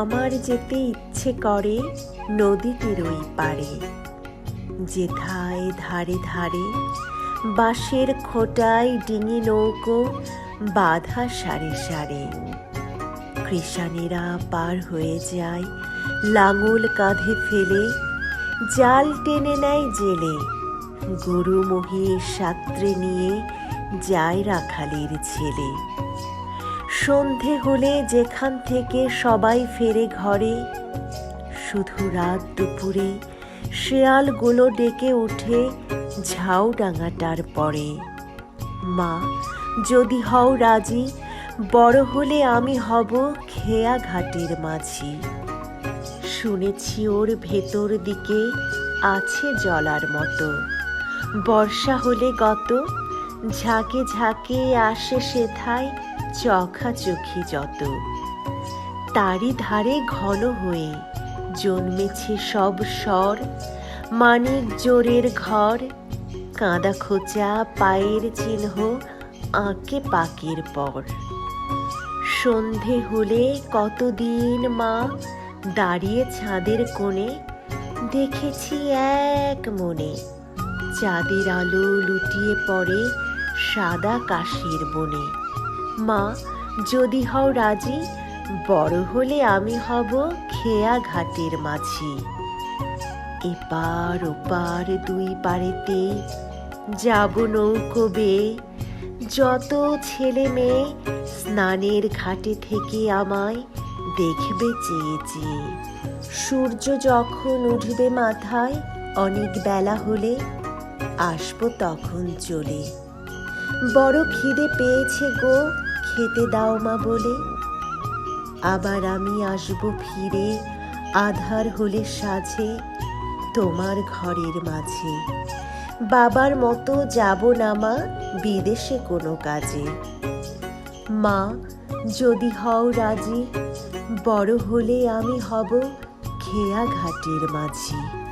আমার যেতে ইচ্ছে করে নদীটির ওই পারে যেথায় ধারে ধারে বাঁশের খোটায় ডিঙি নৌকো, বাঁধা সারে সারে। কৃষানেরা পার হয়ে যায়, লাঙল কাঁধে ফেলে, জাল টেনে নেয় জেলে। গরু মহিষ সাত্রে নিয়ে যায় রাখালের ছেলে। সন্ধে হলে যেখান থেকে সবাই ফেরে ঘরে, শুধু রাত দুপুরে শেয়ালগুলো ডেকে ওঠে ঝাউডাঙাটার পরে। মা, যদি হও রাজি, বড় হলে আমি হব খেয়া ঘাটের মাঝি। শুনেছি ওর ভেতর দিকে আছে জলার মতো। বর্ষা হলে গত, ঝাঁকে ঝাঁকে আসে সেথায় চোখাচোখি যত। তারই ধারে ঘন হয়ে জন্মেছে সব স্বর। মানিক জোরের ঘর, কাঁদা খোঁচা, পায়ের চিহ্ন, আঁকে পাকের পর। সন্ধে হলে কতদিন মা দাঁড়িয়ে ছাদের কোণে দেখেছি এক মনে। চাঁদের আলো লুটিয়ে পড়ে সাদা কাশির বনে। মা, যদি হও রাজি, বড় হলে আমি হব খেয়া ঘাটের মাঝি। এপার ওপার দুই পারেতে যাব নৌকো বেয়ে। যত ছেলে মেয়ে স্নানের ঘাটে থেকে আমায় দেখবে চেয়ে চেয়ে। সূর্য যখন উঠবে মাথায় অনেক বেলা হলে আসব তখন চলে। বড় খিদে পেয়েছে গো খেতে দাও মা বলে। আবার আমি আসব ফিরে, আধার হলে সাজে তোমার ঘরের মাঝে। বাবার মতো যাব না মা, বিদেশে কোনো কাজে। মা, যদি হও রাজি, বড় হলে আমি হব খেয়া ঘাটের মাঝি।